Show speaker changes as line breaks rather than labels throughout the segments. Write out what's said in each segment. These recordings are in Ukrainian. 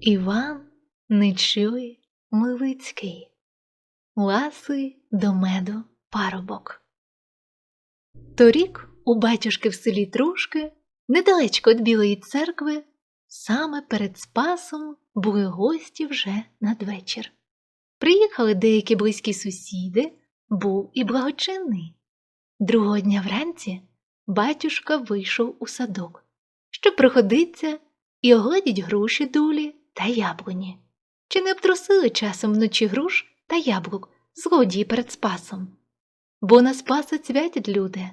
Іван Нечуй Милицький Ласий до меду парубок. Торік у батюшки в селі Трушки, недалечко від Білої церкви, саме перед Спасом були гості вже надвечір. Приїхали деякі близькі сусіди, був і благочинний. Другого дня вранці батюшка вийшов у садок, щоб проходиться і огледіть груші дулі та яблуні. Чи не обтрусили часом вночі груш та яблук злодії перед спасом? Бо на спаса цвятять люди,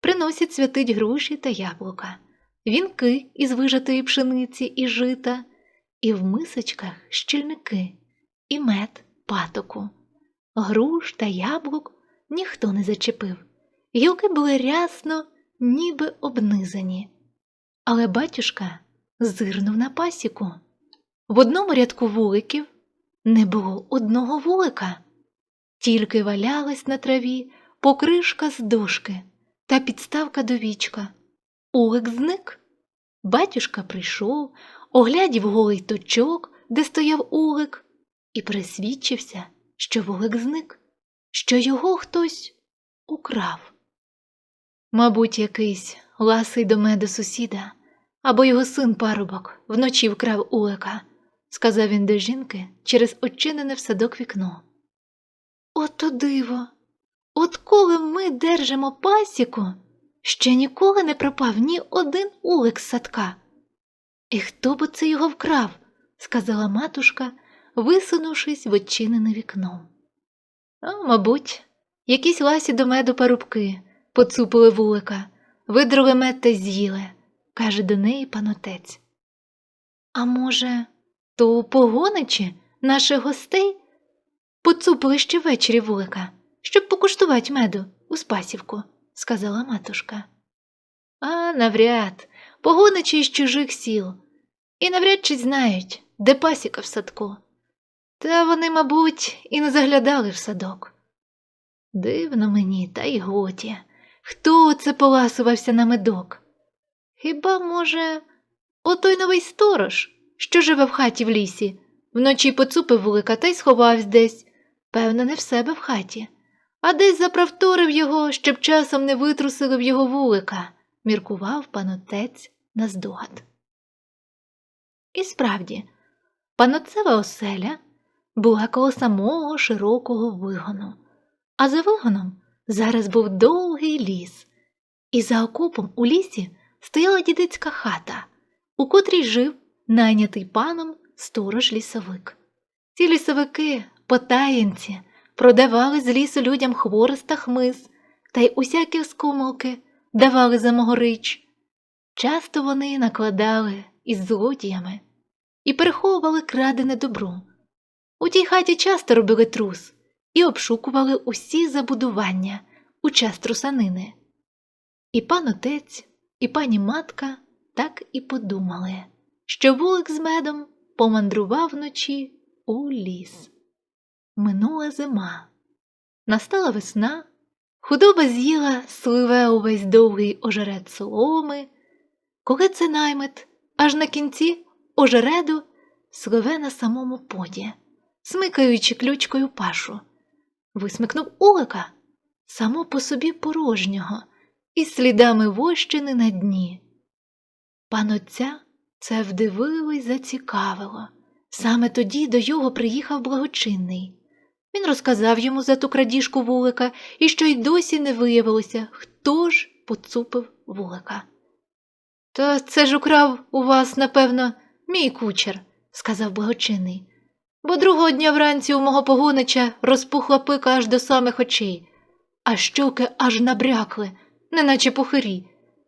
приносять святить груші та яблука, вінки із вижатої пшениці і жита, і в мисочках щільники, і мед патоку. Груш та яблук ніхто не зачепив, гілки були рясно, ніби обнизані. Але батюшка зирнув на пасіку. В одному рядку вуликів не було одного вулика, тільки валялась на траві покришка з дошки та підставка до вічка. Улик зник. Батюшка прийшов, оглядів голий точок, де стояв улик, і присвідчився, що вулик зник, що його хтось украв. Мабуть, якийсь ласий до меду сусіда або його син парубок вночі вкрав улика, сказав він до жінки через очинене в садок вікно. Ото диво! От коли ми держимо пасіку, ще ніколи не пропав ні один улик з садка. І хто б це його вкрав? сказала матушка, висунувшись в очинене вікно. А, мабуть, якісь ласі до меду парубки поцупили вулика, видрули мед та з'їли каже до неї панотець. А може, то погоничі наших гостей поцупили ще ввечері вулика, щоб покуштувати меду у Спасівку, сказала матушка. А навряд, погоничі із чужих сіл, і навряд чи знають, де пасіка в садку. Та вони, мабуть, і не заглядали в садок. Дивно мені, та й готі, хто це поласувався на медок? Хіба, може, отой новий сторож, що живе в хаті в лісі, вночі поцупив вулика та й сховався десь, певно, не в себе в хаті, а десь заправторив його, щоб часом не витрусили в його вулика, міркував панотець на здогад. І справді, паноцева оселя була коло самого широкого вигону, а за вигоном зараз був довгий ліс, і за окопом у лісі стояла дідицька хата, у котрій жив найнятий паном сторож лісовик. Ці лісовики, потаєнці, продавали з лісу людям хворост та хмиз, та й усякі скумолки давали за могорич. Часто вони накладали із злодіями і переховували крадене добро. У тій хаті часто робили трус і обшукували усі забудування у час трусанини. І пан отець і пані матка так і подумали, що вулик з медом помандрував вночі у ліс. Минула зима. Настала весна, худоба з'їла сливе увесь довгий ожеред соломи, коли це наймет, аж на кінці ожереду сливе на самому поді, смикаючи ключкою пашу, висмикнув улика само по собі порожнього із слідами вощини на дні. Пан отця це вдивило й зацікавило. Саме тоді до його приїхав благочинний. Він розказав йому за ту крадіжку вулика і що й досі не виявилося, хто ж поцупив вулика. Та це ж украв у вас, напевно, мій кучер, сказав благочинний, бо другого дня вранці у мого погонича розпухла пика аж до самих очей, а щоки аж набрякли неначе пухирі.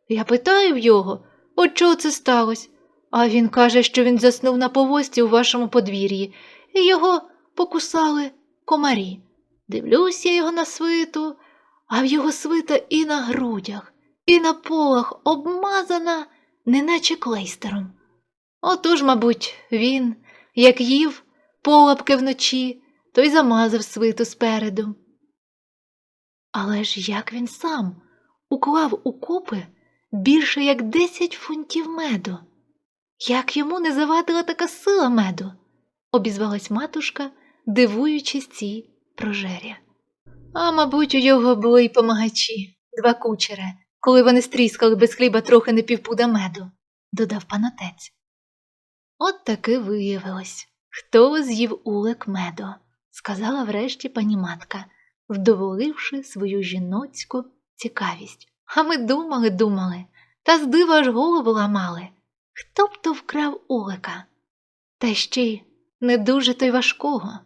Я питаю в його, от чого це сталося? А він каже, що він заснув на повозці у вашому подвір'ї, і його покусали комарі. Дивлюся його на свиту, а в його свита і на грудях, і на полах обмазана, неначе клейстером. Отож, мабуть, він, як їв полапки вночі, то й замазав свиту спереду. Але ж як він сам? уклав у купи більше як десять фунтів меду. Як йому не завадила така сила меду? обізвалась матушка, дивуючись цій прожері. А, мабуть, у його були й помагачі, два кучери, коли вони стріскали без хліба трохи не півпуда меду, додав панотець. От таки виявилось, хто з'їв улик меду, сказала врешті пані матка, вдоволивши свою жіноцьку цікавість. А ми думали, думали, та з дива аж голову ламали. Хто б то вкрав Олика? Та ще й не дуже то й важкого.